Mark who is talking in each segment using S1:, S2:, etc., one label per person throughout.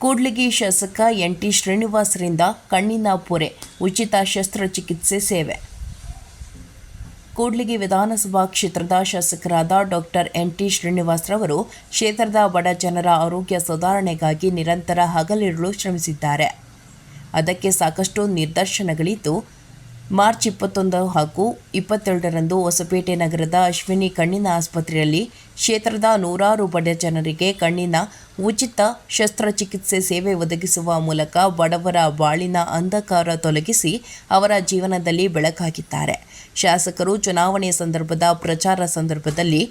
S1: ಕೂಡ್ಲಿಗಿ ಶಾಸಕ N T ಶ್ರೀನಿವಾಸರಿಂದ ಕಣ್ಣಿನ ಪೊರೆ, ಉಚಿತ ಶಸ್ತ್ರಚಿಕಿತ್ಸೆ ಸೇವೆ. ಕೂಡ್ಲಿಗಿ ವಿಧಾನಸಭಾ ಕ್ಷೇತ್ರದ ಶಾಸಕರಾದ ಡಾಕ್ಟರ್ ಎನ್ ಟಿ ಶ್ರೀನಿವಾಸರವರು ಕ್ಷೇತ್ರದ ಬಡ ಜನರ ಆರೋಗ್ಯ ಸುಧಾರಣೆಗಾಗಿ ನಿರಂತರ ಹಗಲಿರುಳು ಶ್ರಮಿಸಿದ್ದಾರೆ. ಅದಕ್ಕೆ ಸಾಕಷ್ಟು ನಿದರ್ಶನಗಳಿದ್ದು ಮಾರ್ಚ್ ಇಪ್ಪತ್ತೊಂದು ಹಾಗೂ ಇಪ್ಪತ್ತೆರಡರಂದು ಹೊಸಪೇಟೆ ನಗರದ ಅಶ್ವಿನಿ ಕಣ್ಣಿನ ಆಸ್ಪತ್ರೆಯಲ್ಲಿ ಕ್ಷೇತ್ರದ ನೂರಾರು ಬಡ ಜನರಿಗೆ ಕಣ್ಣಿನ ಉಚಿತ ಶಸ್ತ್ರಚಿಕಿತ್ಸೆ ಸೇವೆ ಒದಗಿಸುವ ಮೂಲಕ ಬಡವರ ಬಾಳಿನ ಅಂಧಕಾರ ತೊಲಗಿಸಿ ಅವರ ಜೀವನದಲ್ಲಿ ಬೆಳಕಾಗಿದ್ದಾರೆ. ಶಾಸಕರು ಚುನಾವಣೆ ಸಂದರ್ಭದ ಪ್ರಚಾರ ಸಂದರ್ಭದಲ್ಲಿ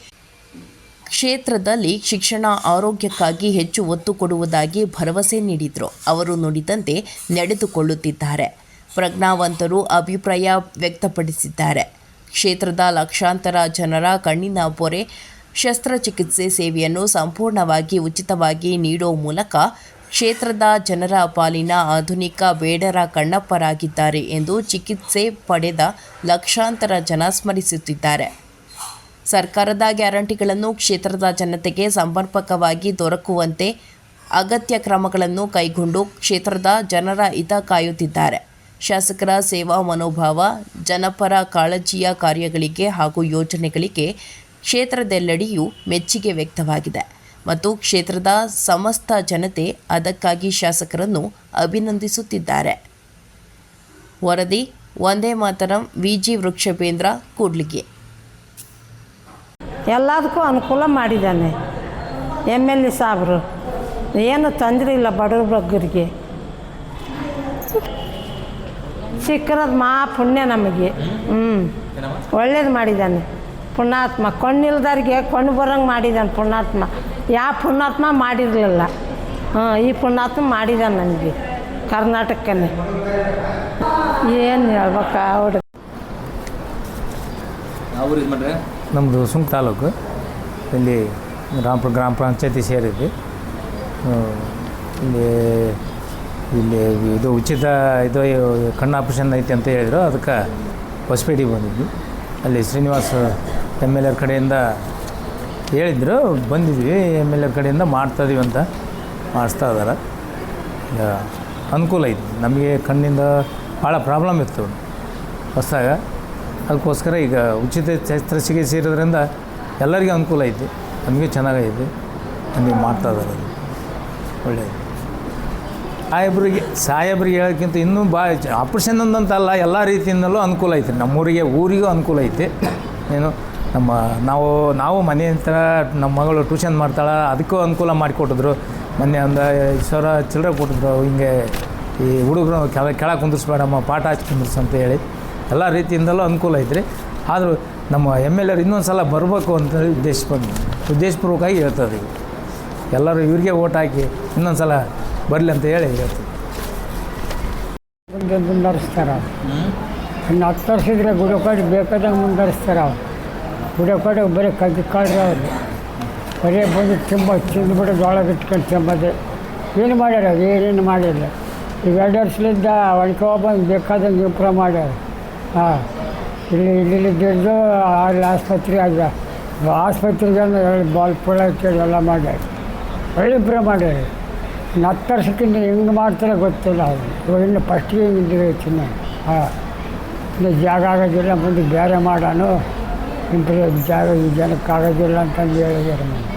S1: ಕ್ಷೇತ್ರದಲ್ಲಿ ಶಿಕ್ಷಣ ಆರೋಗ್ಯಕ್ಕಾಗಿ ಹೆಚ್ಚು ಒತ್ತು ಕೊಡುವುದಾಗಿ ಭರವಸೆ ನೀಡಿದರು. ಅವರು ನುಡಿದಂತೆ ನಡೆದುಕೊಳ್ಳುತ್ತಿದ್ದಾರೆ. ಪ್ರಜ್ಞಾವಂತರು ಅಭಿಪ್ರಾಯ ವ್ಯಕ್ತಪಡಿಸಿದ್ದಾರೆ. ಕ್ಷೇತ್ರದ ಲಕ್ಷಾಂತರ ಜನರ ಕಣ್ಣಿನ ಪೊರೆ, ಶಸ್ತ್ರಚಿಕಿತ್ಸೆ ಸೇವೆಯನ್ನು ಸಂಪೂರ್ಣವಾಗಿ ಉಚಿತವಾಗಿ ನೀಡುವ ಮೂಲಕ ಕ್ಷೇತ್ರದ ಜನರ ಪಾಲಿನ ಆಧುನಿಕ ಬೇಡರ ಕಣ್ಣಪ್ಪರಾಗಿದ್ದಾರೆ ಎಂದು ಚಿಕಿತ್ಸೆ ಪಡೆದ ಲಕ್ಷಾಂತರ ಜನ ಸ್ಮರಿಸುತ್ತಿದ್ದಾರೆ. ಸರ್ಕಾರದ ಗ್ಯಾರಂಟಿಗಳನ್ನು ಕ್ಷೇತ್ರದ ಜನತೆಗೆ ಸಮರ್ಪಕವಾಗಿ ದೊರಕುವಂತೆ ಅಗತ್ಯ ಕ್ರಮಗಳನ್ನು ಕೈಗೊಂಡು ಕ್ಷೇತ್ರದ ಜನರ ಹಿತ ಕಾಯುತ್ತಿದ್ದಾರೆ. ಶಾಸಕರ ಸೇವಾ ಮನೋಭಾವ, ಜನಪರ ಕಾಳಜಿಯ ಕಾರ್ಯಗಳಿಗೆ ಹಾಗೂ ಯೋಜನೆಗಳಿಗೆ ಕ್ಷೇತ್ರದೆಲ್ಲೆಡೆಯೂ ಮೆಚ್ಚುಗೆ ವ್ಯಕ್ತವಾಗಿದೆ. ಮತ್ತು ಕ್ಷೇತ್ರದ ಸಮಸ್ತ ಜನತೆ ಅದಕ್ಕಾಗಿ ಶಾಸಕರನ್ನು ಅಭಿನಂದಿಸುತ್ತಿದ್ದಾರೆ. ವರದಿ ಒಂದೇ ಮಾತರಂ, ವಿಜಿ ವೃಕ್ಷಪೇಂದ್ರ, ಕೂಡ್ಲಿಗೆ.
S2: ಎಲ್ಲದಕ್ಕೂ ಅನುಕೂಲ ಮಾಡಿದ್ದಾನೆ. ಎಂ ಎಲ್ ಎ ಸಾಬ್ರು. ಏನು ತೊಂದರೆ ಇಲ್ಲ ಬಡವ್ರ ಬಗ್ಗರಿಗೆ ಸಿಕ್ಕಿರೋದು ಮಾ ಪುಣ್ಯ ನಮಗೆ. ಹ್ಞೂ ಒಳ್ಳೇದು ಮಾಡಿದ್ದಾನೆ. ಪುಣ್ಯಾತ್ಮ. ಕಣ್ಣಿಲ್ದವ್ರಿಗೆ ಕಣ್ಣು ಬರೋಂಗೆ ಮಾಡಿದ್ದಾನೆ ಪುಣ್ಯಾತ್ಮ. ಯಾವ ಪುಣ್ಯಾತ್ಮ ಮಾಡಿರಲಿಲ್ಲ. ಹಾಂ ಈ ಪುಣ್ಯಾತ್ಮ ಮಾಡಿದ್ದಾನೆ ನನಗೆ. ಕರ್ನಾಟಕನೇ. ಏನು ಹೇಳ್ಬೇಕಾ
S3: ಮಾಡ್ರೆ?
S4: ನಮ್ಮದು ಸುಂಕ ತಾಲೂಕು. ಇಲ್ಲಿ ಗ್ರಾಮ ಗ್ರಾಮ ಪಂಚಾಯತಿ ಸೇರಿದ್ವಿ. ಇಲ್ಲಿ ಇಲ್ಲಿ ಇದು ಉಚಿತ ಇದು ಕಣ್ಣು ಆಪ್ರೇಷನ್ ಐತೆ ಅಂತ ಹೇಳಿದ್ರು. ಅದಕ್ಕೆ ಹೊಸಪೇಟೆಗೆ ಬಂದಿದ್ವಿ. ಅಲ್ಲಿ ಶ್ರೀನಿವಾಸ್ ಎಂ ಎಲ್ ಎರ್ ಕಡೆಯಿಂದ ಹೇಳಿದ್ರು. ಬಂದಿದ್ವಿ. ಎಂ ಎಲ್ ಎರ್ ಕಡೆಯಿಂದ ಮಾಡ್ತಾಯಿದ್ದೀವಿ ಅಂತ ಮಾಡಿಸ್ತಾ ಇದ್ದಾರೆ. ಈಗ ಅನುಕೂಲ ಐತಿ. ನಮಗೆ ಕಣ್ಣಿಂದ ಭಾಳ ಪ್ರಾಬ್ಲಮ್ ಇತ್ತು. ಹೊಸದಾಗ. ಅದಕ್ಕೋಸ್ಕರ ಈಗ ಉಚಿತ ಶಸ್ತ್ರಚಿಕಿತ್ಸೆ ಇರೋದ್ರಿಂದ ಎಲ್ಲರಿಗೂ ಅನುಕೂಲ ಐತಿ. ನಮಗೆ ಚೆನ್ನಾಗೈತಿ. ನಮಗೆ ಮಾಡ್ತಾ ಇದ್ದಾರೆ. ಒಳ್ಳೆಯದು. ಸಾಹೇಬ್ರಿಗೆ ಸಾಹೇಬ್ರಿಗೆ ಹೇಳೋಕ್ಕಿಂತ ಇನ್ನೂ ಭಾಳ ಆಪ್ರೇಷನ್ ಅಂದಂತಲ್ಲ ಎಲ್ಲ ರೀತಿಯಿಂದಲೂ ಅನುಕೂಲ ಐತಿ. ನಮ್ಮೂರಿಗೆ, ಊರಿಗೂ ಅನುಕೂಲ ಐತೆ. ಏನು, ನಮ್ಮ, ನಾವು ನಾವು ಮನೆ ಹತ್ರ ನಮ್ಮ ಮಗಳು ಟ್ಯೂಷನ್ ಮಾಡ್ತಾಳೆ, ಅದಕ್ಕೂ ಅನುಕೂಲ ಮಾಡಿಕೊಟ್ಟಿದ್ರು. ಮೊನ್ನೆ ಒಂದು ಐದು ಸಾವಿರ ಚಿಲ್ಲರೆ ಕೊಟ್ಟಿದ್ರು, ಹಿಂಗೆ ಈ ಹುಡುಗರು ಕೆಳ ಕೆಳ ಕುಂದಿಸ್ಬೇಡಮ್ಮ ಪಾಠ ಹಚ್ಚಿ ಕುಂದಿರ್ಸು ಅಂತ ಹೇಳಿ. ಎಲ್ಲ ರೀತಿಯಿಂದಲೂ ಅನುಕೂಲ ಐತ್ರಿ. ಆದರೂ ನಮ್ಮ ಎಂ ಎಲ್ ಎರು ಇನ್ನೊಂದು ಸಲ ಬರಬೇಕು ಅಂತ ಉದ್ದೇಶ ಉದ್ದೇಶಪೂರ್ವಕವಾಗಿ ಹೇಳ್ತದೆ ಎಲ್ಲರೂ ಇವ್ರಿಗೆ ಓಟ್ ಹಾಕಿ ಇನ್ನೊಂದು ಸಲ ಬರಲಿ ಅಂತ ಹೇಳಿ ಹೇಳ್ತೀನಿ.
S5: ಮುಂದೆ ಇನ್ನು ಹತ್ತು ವರ್ಷ ಇದ್ರೆ ಗುಡಕೋಡಿ ಬೇಕಾದಂಗೆ ಮುಂದುವರಿಸ್ತಾರೆ. ಅವ್ರು ಗುಡಕೋಡಿ ಬರೀ ಕದ್ದು ಕಾಡ್ರಿ ಅವ್ರು. ಬರೀ ಬಂದು ತುಂಬ, ತಿಂದ್ಬಿಟ್ಟು ಜೋಳ ಇಟ್ಕೊಂಡು ತಿಂಬದೆ. ಏನು ಮಾಡ್ಯಾರ? ಏನೇನು ಮಾಡಿಲ್ಲ ಎರಡು ವರ್ಷಲಿಂದ ಒಣಕೋ ಬಂದು ಬೇಕಾದಂಗೆ ಇಂಪ್ರೂವ್ ಮಾಡ್ಯಾರ. ಹಾಂ. ಇಲ್ಲಿ ಇಲ್ಲಿ ಇದ್ದು ಅಲ್ಲಿ ಆಸ್ಪತ್ರೆ ಆಗ ಆಸ್ಪತ್ರೆಗೆ ಬಾಲ್ ಪುಳ ಎಲ್ಲ ಮಾಡ್ಯಾರ. ಒಳ್ಳೆ ಇಂಪ್ರೂವ್ ಮಾಡ್ಯಾರ. ವರ್ಷಕ್ಕಿಂತ ಹೆಂಗೆ ಮಾಡ್ತಾರೆ ಗೊತ್ತಿಲ್ಲ ಅವರು. ಇವಾಗ ಇನ್ನು ಫಸ್ಟಿಗೆ ಹಿಂಗಿದ್ರೆ ಚಿನ್ನ ಹಾಂ ಇನ್ನು ಜಾಗ ಆಗೋದಿಲ್ಲ ಮುಂದೆ ಬೇರೆ ಮಾಡೋಣ ಇಂಪ್ರೂವ್ ಜಾಗ, ಈ ಜನಕ್ಕೆ ಆಗೋದಿಲ್ಲ ಅಂತಂದು ಹೇಳಿದ್ದಾರೆ ನಮ್ಗೆ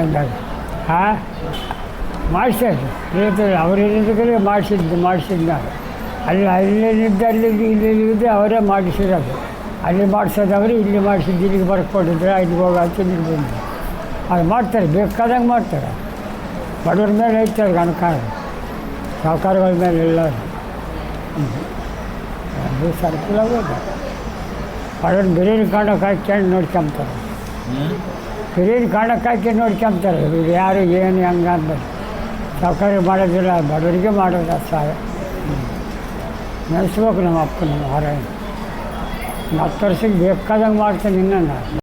S5: ಅಂದಾಗ ಹಾಂ ಮಾಡಿಸ್ತಾರೆ ಹೇಳ್ತಾರೆ ಅವ್ರೇನಿದ್ರೆ ಮಾಡಿಸಿದ್ದು ನಾನು. ಅಲ್ಲಿ ಅಲ್ಲೇನಿದ್ದ ಅಲ್ಲಿ ಇಲ್ಲಿದ್ದೆ ಅವರೇ ಮಾಡಿಸಿರೋದು. ಅಲ್ಲಿ ಮಾಡಿಸೋದು ಇಲ್ಲಿ ಮಾಡಿಸಿದ್ದು, ಇಲ್ಲಿಗೆ ಬರ್ಕೊಂಡಿದ್ರೆ ಐದು ಹೋಗಿ ಅಂತ ಇಲ್ಲಿಗೆ ಅದು ಮಾಡ್ತಾರೆ, ಬೇಕಾದಂಗೆ ಮಾಡ್ತಾರೆ. ಬಡವ್ರ ಮೇಲೆ ಐತೆ ಅವ್ರಿಗೆ ಅನುಕಾರ ಸಾಹುಕಾರಗಳ ಮೇಲೆ ಇಲ್ಲ ಅದು. ಸರ್ಕಲ್ ಆಗೋದು. ಬಡವ್ರು ಬಿರಿಯಾನಿ ಕಾಣಕ್ಕೆ ಹಾಕ್ಕೊಂಡು ನೋಡ್ಕೊಂತಾರೆ. ಬಿರಿಯಾನಿ ಕಾಣಕ್ಕೆ ಹಾಕಿ ನೋಡ್ಕೊಂತಾರೆ. ಇವ್ರು ಯಾರು, ಏನು, ಹೆಂಗೆ ಅಂತ. ಸಾಹುಕಾರ ಮಾಡೋದಿಲ್ಲ, ಬಡವರಿಗೆ ಮಾಡೋದು ಸಹಾಯ ನೆನೆಸ್ಬೇಕು ನಮ್ಮ ಅಪ್ಪ ನಮ್ಮ ಹೊರ ಹತ್ತು ವರ್ಷಕ್ಕೆ ಬೇಕಾದಂಗೆ ಮಾಡ್ತೇನೆ ಇನ್ನೂ ನಾನು